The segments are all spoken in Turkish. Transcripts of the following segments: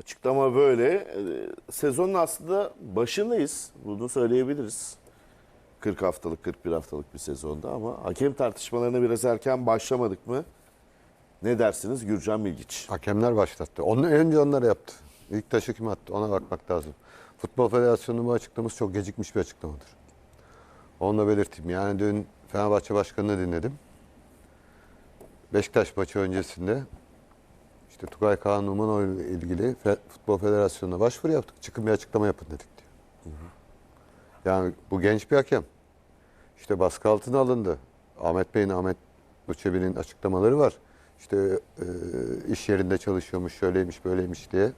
Açıklama böyle. Ee, Sezonun aslında başındayız. Bunu söyleyebiliriz. 40 haftalık, 41 haftalık bir sezonda ama hakem tartışmalarına biraz erken başlamadık mı? Ne dersiniz Gürcan Bilgiç? Hakemler başlattı. Onu önce onlar yaptı. İlk taşı kim attı ona bakmak lazım. Futbol Federasyonu'nun bu açıklaması çok gecikmiş bir açıklamadır. Onu da belirteyim. Yani dün Fenerbahçe Başkanı'nı dinledim. Beşiktaş maçı öncesinde işte Tugay Kaan Numanoğlu ile ilgili Futbol Federasyonu'na başvuru yaptık. Çıkın bir açıklama yapın dedik diyor. Yani bu genç bir hakem. İşte baskı altına alındı. Ahmet Bey'in, Ahmet Uçebi'nin açıklamaları var. İşte e, iş yerinde çalışıyormuş, şöyleymiş, böyleymiş diye.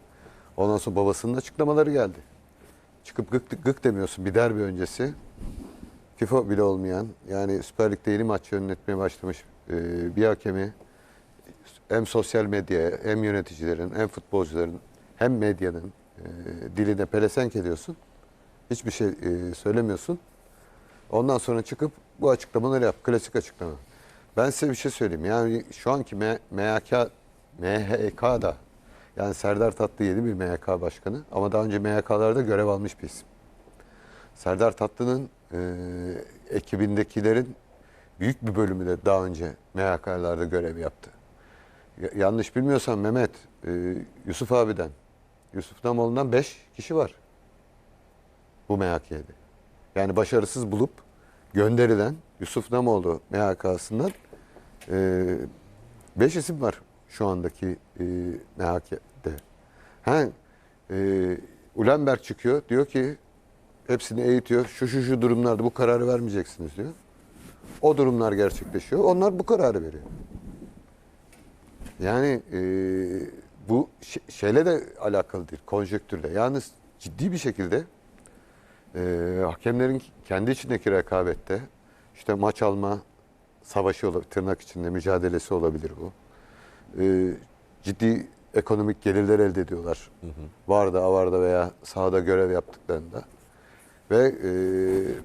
Ondan sonra babasının açıklamaları geldi. Çıkıp gık, gık demiyorsun bir derbi öncesi. FIFA bile olmayan, yani Süper Lig'de yeni maç yönetmeye başlamış e, bir hakemi hem sosyal medyaya, hem yöneticilerin, hem futbolcuların, hem medyanın e, diline pelesenk ediyorsun. Hiçbir şey e, söylemiyorsun. Ondan sonra çıkıp bu açıklamaları yap. Klasik açıklama. Ben size bir şey söyleyeyim. Yani şu anki MHK, MHK'da yani Serdar Tatlı yeni bir MHK başkanı ama daha önce MHK'larda görev almış bir isim. Serdar Tatlı'nın e, ekibindekilerin büyük bir bölümü de daha önce MHK'larda görev yaptı. Ya- yanlış bilmiyorsam Mehmet, e, Yusuf abiden, Yusuf Namoğlu'ndan 5 kişi var bu MHK'de. Yani başarısız bulup gönderilen Yusuf Namoğlu MHK'sından 5 isim var şu andaki e, MHK'de. Ha, e, Ulenberg çıkıyor diyor ki hepsini eğitiyor. Şu şu şu durumlarda bu kararı vermeyeceksiniz diyor. O durumlar gerçekleşiyor. Onlar bu kararı veriyor. Yani e, bu şeyle de alakalı değil, konjektürle. Yalnız ciddi bir şekilde e, hakemlerin kendi içindeki rekabette işte maç alma savaşı olabilir, tırnak içinde mücadelesi olabilir bu. E, ciddi ekonomik gelirler elde ediyorlar. Varda, avarda veya sahada görev yaptıklarında. Ve e,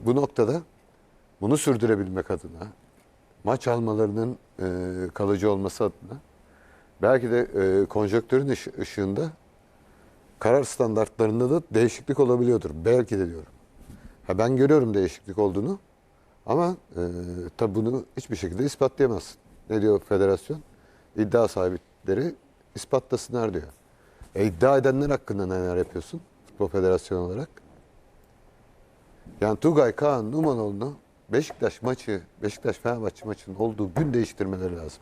bu noktada bunu sürdürebilmek adına, maç almalarının e, kalıcı olması adına belki de e, konjonktürün ışı- ışığında karar standartlarında da değişiklik olabiliyordur. Belki de diyorum. Ha, ben görüyorum değişiklik olduğunu ama e, tabi bunu hiçbir şekilde ispatlayamazsın. Ne diyor federasyon? İddia sahipleri ispatlasınlar diyor. E, iddia edenler hakkında neler yapıyorsun Futbol Federasyonu olarak? Yani Tugay Kaan Numanoğlu'nu Beşiktaş maçı, Beşiktaş Fenerbahçe maçının olduğu gün değiştirmeleri lazım.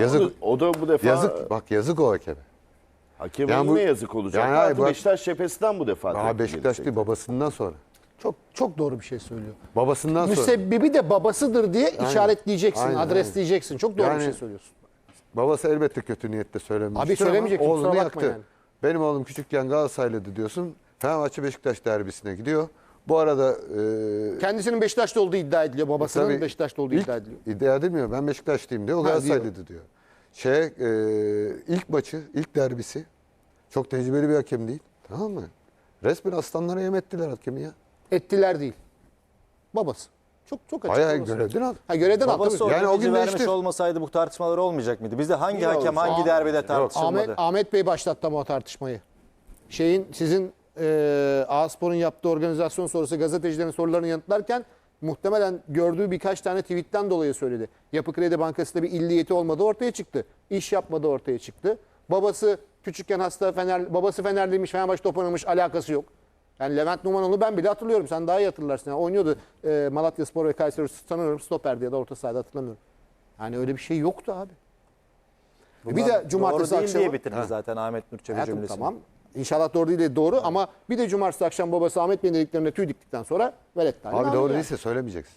Yazık, O da, o da bu defa yazık. Bak yazık o hakeme. hakeme Yani bu- yine yazık olacak. Yani hayır, bu- Beşiktaş cephesinden bu defa. Daha Beşiktaş değil babasından sonra. Çok çok doğru bir şey söylüyor. Babasından sonra. Müsebbibi de babasıdır diye işaretleyeceksin, Aynen, adresleyeceksin. Çok doğru bir Yani- şey söylüyorsun. Babası elbette kötü niyetle söylemiştir Abi kusura oğlunu yaktı. yani. Benim oğlum küçükken Galatasaraylıydı diyorsun. Fenerbahçe Beşiktaş derbisine gidiyor. Bu arada e, Kendisinin Beşiktaş'ta olduğu iddia ediliyor. Babasının tabii Beşiktaş'ta olduğu iddia ediliyor. iddia edilmiyor. Ben Beşiktaşlıyım diyor. O Ha, Galatasaraylıydı diyor. Şey, e, ilk maçı, ilk derbisi çok tecrübeli bir hakem değil. Tamam mı? Resmen aslanlara yem ettiler hakemi ya. Ettiler değil. Babası. Çok çok açık. Hayır görevden al. Ha görevden al. Babası. Yani o gün vermiş değiştir. olmasaydı bu tartışmalar olmayacak mıydı? Bizde hangi Niye hakem olsun? hangi derbide tartışılmadı? Ahmet, Ahmet Bey başlattı ama o tartışmayı. Şeyin sizin e, A-Spor'un yaptığı organizasyon sonrası gazetecilerin sorularını yanıtlarken muhtemelen gördüğü birkaç tane tweetten dolayı söyledi. Yapı Kredi Bankası'nda bir illiyeti olmadığı ortaya çıktı. İş yapmadığı ortaya çıktı. Babası küçükken hasta Fener, babası Fenerliymiş, Fenerbahçe top oynamış alakası yok. Yani Levent Numanoğlu ben bile hatırlıyorum. Sen daha iyi hatırlarsın. Yani oynuyordu e, Malatya Spor ve Kayseri sanıyorum stoperdi ya da orta sahada hatırlamıyorum. Yani öyle bir şey yoktu abi. bir de cumartesi Doğru değil akşamı diye bitirdi zaten Ahmet Hayatım cümlesini. tamam. İnşallah doğru değil de doğru ama bir de cumartesi akşam babası Ahmet Bey'in dediklerine tüy diktikten sonra velet Abi doğru yani. değilse söylemeyeceksin.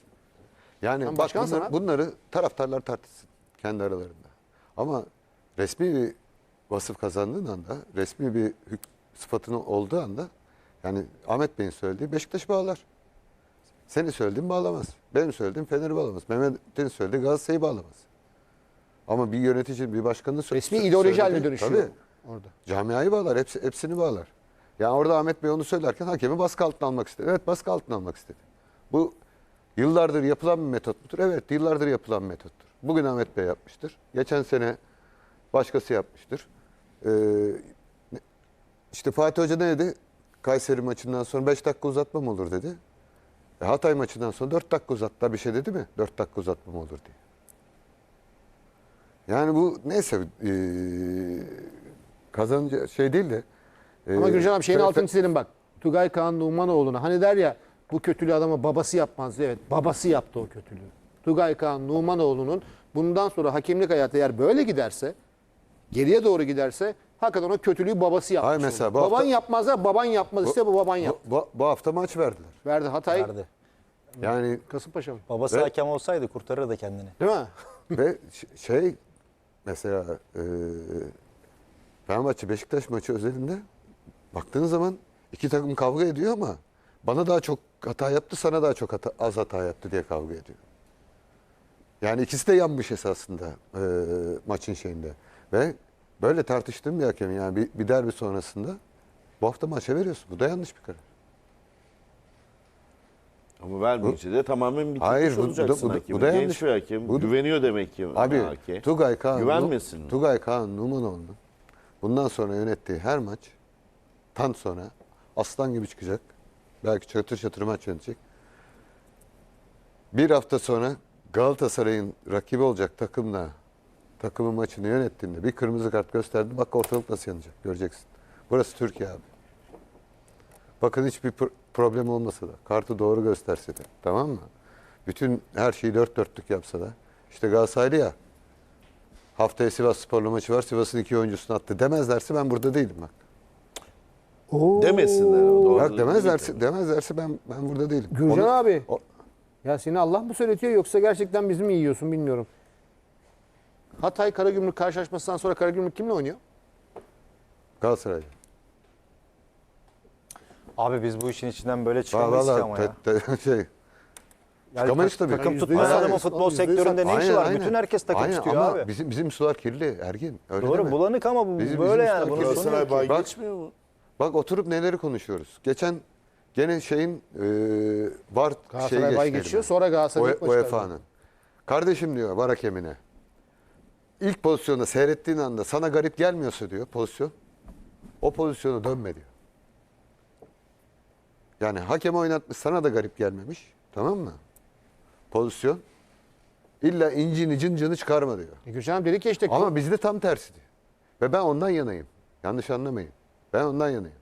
Yani Sen bak başkansın bunları, abi. bunları taraftarlar tartışsın kendi aralarında. Ama resmi bir vasıf kazandığın anda, resmi bir sıfatının olduğu anda yani Ahmet Bey'in söylediği Beşiktaş bağlar. Senin söylediğin bağlamaz. Benim söylediğim Fener'i bağlamaz. Mehmet'in söylediği Galatasaray'ı bağlamaz. Ama bir yönetici, bir başkanın Resmi ideoloji haline dönüşüyor Tabii. Orada. Camiayı bağlar, hepsi, hepsini bağlar. Yani orada Ahmet Bey onu söylerken hakemi baskı altına almak istedi. Evet baskı altına almak istedi. Bu yıllardır yapılan bir metot mudur? Evet yıllardır yapılan metottur. Bugün Ahmet Bey yapmıştır. Geçen sene başkası yapmıştır. Ee, işte Fatih Hoca ne dedi? Kayseri maçından sonra 5 dakika uzatma mı olur dedi. E, Hatay maçından sonra 4 dakika uzattılar bir şey dedi mi? 4 dakika uzatma mı olur diye. Yani bu neyse e, kazanınca şey değil de. e, Ama Gürcan abi şeyin fe- altını çizelim bak. Tugay Kaan Numanoğlu'na hani der ya bu kötülüğü adama babası yapmaz. Evet babası yaptı o kötülüğü. Tugay Kaan Numanoğlu'nun bundan sonra hakemlik hayatı eğer böyle giderse geriye doğru giderse hakikaten o kötülüğü babası yapmış. Hayır, mesela olur. bu baban hafta- yapmaz da baban yapmaz işte bu baban yaptı. bu, bu hafta maç verdiler. Verdi Hatay Verdi. Yani Kasımpaşa mı? Babası Ve- hakem olsaydı kurtarırdı kendini. Değil mi? Ve şey mesela e, Fenerbahçe Beşiktaş maçı özelinde baktığın zaman iki takım kavga ediyor ama bana daha çok hata yaptı, sana daha çok hata, az hata yaptı diye kavga ediyor. Yani ikisi de yanmış esasında e, maçın şeyinde. Ve böyle tartıştığım bir hakem yani bir, bir derbi sonrasında bu hafta maça veriyorsun. Bu da yanlış bir karar. Ama vermeyince de tamamen bitirmiş Hayır, bu- bu olacaksın bu da- hakemi. bu da Genç yanlış. bir hakem. Bu Güveniyor demek ki. Abi Hake. Tugay Kaan, Güvenmesin? Tugay Kaan Numanoğlu'nun bundan sonra yönettiği her maç tan sonra aslan gibi çıkacak. Belki çatır çatır maç yönetecek. Bir hafta sonra Galatasaray'ın rakibi olacak takımla takımın maçını yönettiğinde bir kırmızı kart gösterdi. Bak ortalık nasıl yanacak göreceksin. Burası Türkiye abi. Bakın hiçbir pro- problem olmasa da kartı doğru gösterse de tamam mı? Bütün her şeyi dört dörtlük yapsa da işte Galatasaraylı ya haftaya Sivas Spor'la maçı var Sivas'ın iki oyuncusunu attı demezlerse ben burada değilim bak. Demesinler. o doğru Bak demezlerse, demezlerse ben ben burada değilim. Gürcan Onu- abi. o- Ya seni Allah mı söyletiyor yoksa gerçekten biz mi yiyorsun bilmiyorum. Hatay Karagümrük karşılaşmasından sonra Karagümrük kimle oynuyor? Galatasaray. Abi biz bu işin içinden böyle çıkamayız ki ama ya. te- te- şey, Yani çıkamayız tabii. Takım Yüzde adamın haklısın. futbol Yüzde yüz sektöründe ne işi Aynen, var? aynen. Bütün herkes takım Aynen, tutuyor ama abi. Bizim, bizim sular kirli Ergin. Öyle Doğru deme. bulanık ama bu Bizim- böyle bizim yani. Bunun Galatasaray sonu Galatasaray yok. bay Bak- geçmiyor mu? Bak oturup neleri konuşuyoruz. Geçen gene şeyin e, var şeyi Galatasaray bay geçti geçiyor elime. sonra Galatasaray O- ilk maçı UEFA'nın. Kardeşim diyor var hakemine. İlk pozisyonda seyrettiğin anda sana garip gelmiyorsa diyor pozisyon. O pozisyona dönme diyor. Yani hakem oynatmış sana da garip gelmemiş. Tamam mı? Pozisyon. İlla incini cıncını çıkarma diyor. E abi dedi ki işte Ama bizde tam tersi diyor. Ve ben ondan yanayım. Yanlış anlamayın. Ben ondan yanayım.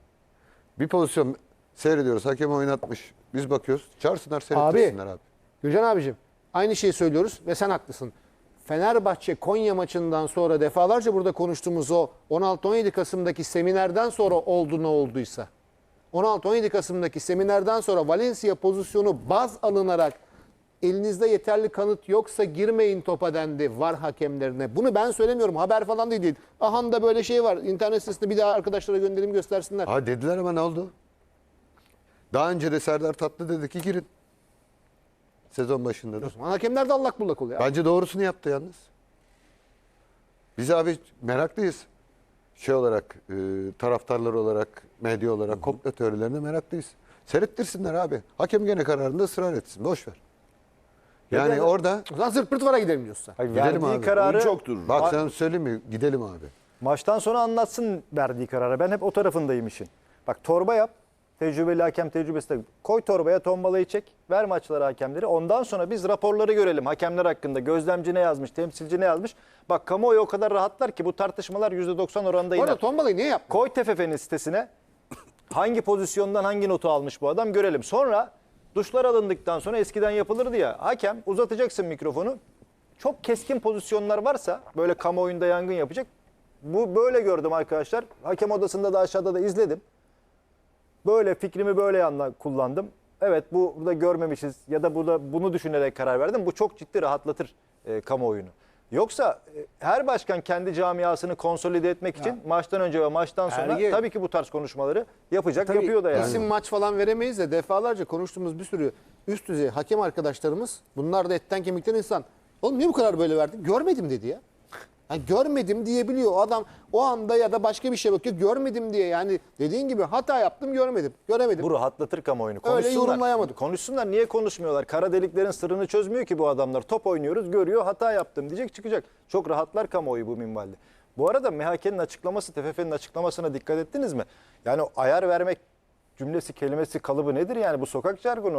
Bir pozisyon seyrediyoruz. Hakem oynatmış. Biz bakıyoruz. Çağırsınlar seyrettirsinler abi. Gürcan abicim aynı şeyi söylüyoruz ve sen haklısın. Fenerbahçe Konya maçından sonra defalarca burada konuştuğumuz o 16-17 Kasım'daki seminerden sonra oldu ne olduysa. 16-17 Kasım'daki seminerden sonra Valencia pozisyonu baz alınarak elinizde yeterli kanıt yoksa girmeyin topa dendi var hakemlerine. Bunu ben söylemiyorum haber falan değil. değil. Ahanda böyle şey var internet sitesinde bir daha arkadaşlara gönderim göstersinler. Ha dediler ama ne oldu? Daha önce de Serdar Tatlı dedi ki girin. Sezon başında da. O zaman hakemler de allak bullak oluyor. Bence doğrusunu yaptı yalnız. Biz abi meraklıyız. Şey olarak, e, taraftarlar olarak, medya olarak komplo teorilerine meraklıyız. Seyrettirsinler abi. Hakem gene kararında ısrar etsin. Boş ver. Yani da- orada O zaman zırt pırt vara gidelim diyorsa. Hayır, Gidelim verdiği abi. kararı Oyun çok durur. bak sen söyleyeyim mi? Gidelim abi. maçtan sonra anlatsın verdiği kararı. Ben hep o tarafındayım işin. Bak torba yap. Tecrübeli hakem tecrübesi de koy torbaya tombalayı çek. Ver maçlara hakemleri. Ondan sonra biz raporları görelim. Hakemler hakkında gözlemci ne yazmış, temsilci ne yazmış. Bak kamuoyu o kadar rahatlar ki bu tartışmalar %90 oranında Bu arada iner. tombalayı niye yaptın? Koy TFF'nin sitesine hangi pozisyondan hangi notu almış bu adam görelim. Sonra duşlar alındıktan sonra eskiden yapılırdı ya. Hakem uzatacaksın mikrofonu. Çok keskin pozisyonlar varsa böyle kamuoyunda yangın yapacak. Bu böyle gördüm arkadaşlar. Hakem odasında da aşağıda da izledim. Böyle fikrimi böyle yandan kullandım. Evet bu burada görmemişiz ya da burada bunu düşünerek karar verdim. Bu çok ciddi rahatlatır e, kamuoyunu. Yoksa e, her başkan kendi camiasını konsolide etmek için maçtan önce ve maçtan sonra Ergin. tabii ki bu tarz konuşmaları yapacak, Tabii yapıyor da yani. isim maç falan veremeyiz de defalarca konuştuğumuz bir sürü üst düzey hakem arkadaşlarımız bunlar da etten kemikten insan. Oğlum niye bu kadar böyle verdin? Görmedim dedi ya. Yani görmedim diyebiliyor. O adam o anda ya da başka bir şey bakıyor. Görmedim diye yani dediğin gibi hata yaptım görmedim. Göremedim. Bu rahatlatır kamuoyunu. Öyle Konuşsunlar. yorumlayamadık. Konuşsunlar. Niye konuşmuyorlar? Kara deliklerin sırrını çözmüyor ki bu adamlar. Top oynuyoruz, görüyor, hata yaptım diyecek çıkacak. Çok rahatlar kamuoyu bu minvalde. Bu arada MHK'nin açıklaması, TFF'nin açıklamasına dikkat ettiniz mi? Yani ayar vermek cümlesi, kelimesi, kalıbı nedir yani bu sokak jargonu?